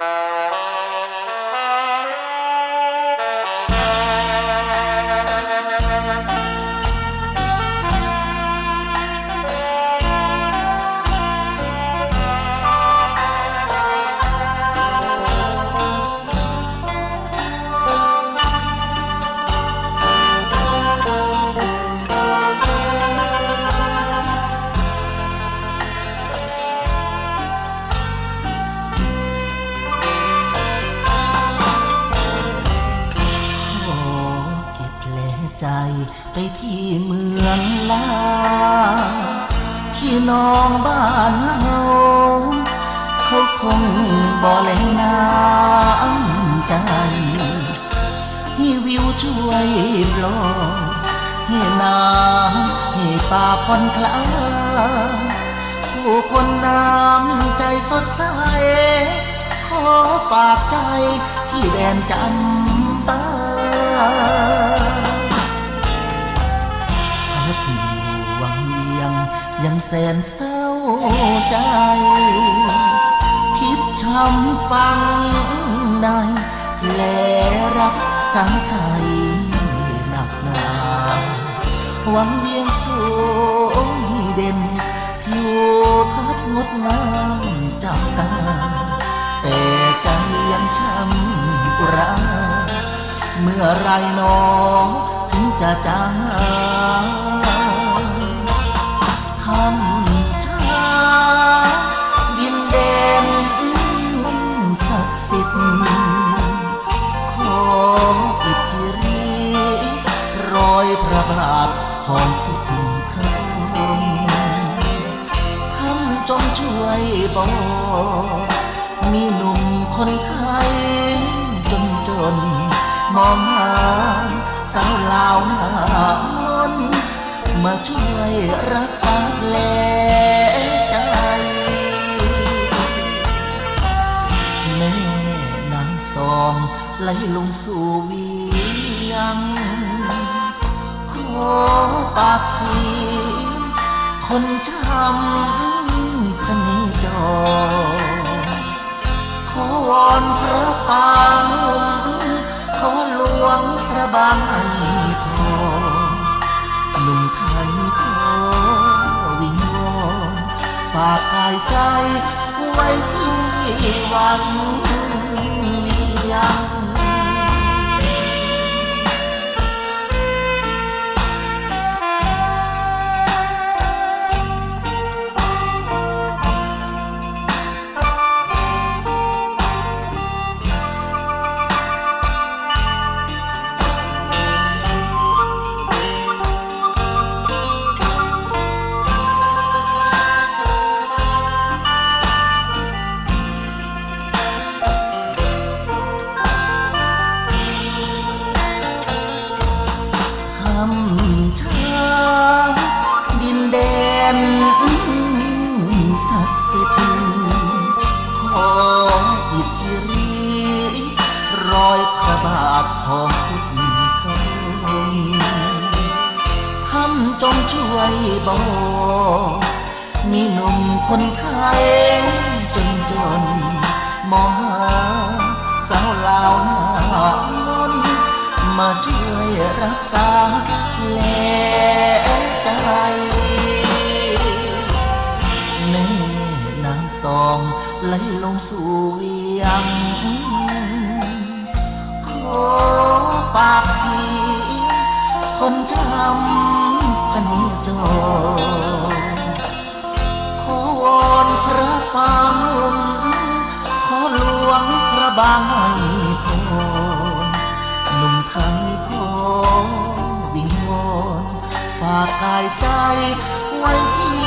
ข ไปที่เมืองลาพี่น้องบ้านเฮาเขาคงบ่แลงน้ำใจ ให้วิวช่วยปลอให้น้ำให้ป่าผ่อนคลายผู้คนน้ำใจสดใส ขอฝากใจที่แดนจำปา วังเวียง ยังแสนเศร้าใจ คิดช้ำฟังในแผลรักสาวไทยหนักหนาหวังเวียงสวยเด่นทิวทัศน์งดงามจับตา แต่ใจยังช้ำอุรา เมื่อไรนอถึงจะจาง คุณคำจงช่วยบอกมีหนุ่มคนไข้จนจน มองหาสาวลาวหน้ามนมาช่วยรักษาแผลใจแม่นางซองไหลลงสู่วี ปากสี คนช้ำพเนจรขอวอนพระฟางขอหลวงพระบางให้พรหนุ่มไทยขอวิงวอนฝากกายใจไว้ที่วัง ของพุทธคุณคำจงช่วยบอกมีหนุ่มคนไข้จนจน มองหาสาวลาวหน้ามนมาช่วยรักษาแลใจแม่น้ำซองไหลลงสู่เวียง ปากเสียงคนช้ำพเนจรขอวอนพระฟ้าลุ่มขอหลวงพระบางให้พรหนุ่มไทยขอวิงวอนฝากกายใจไว้ที่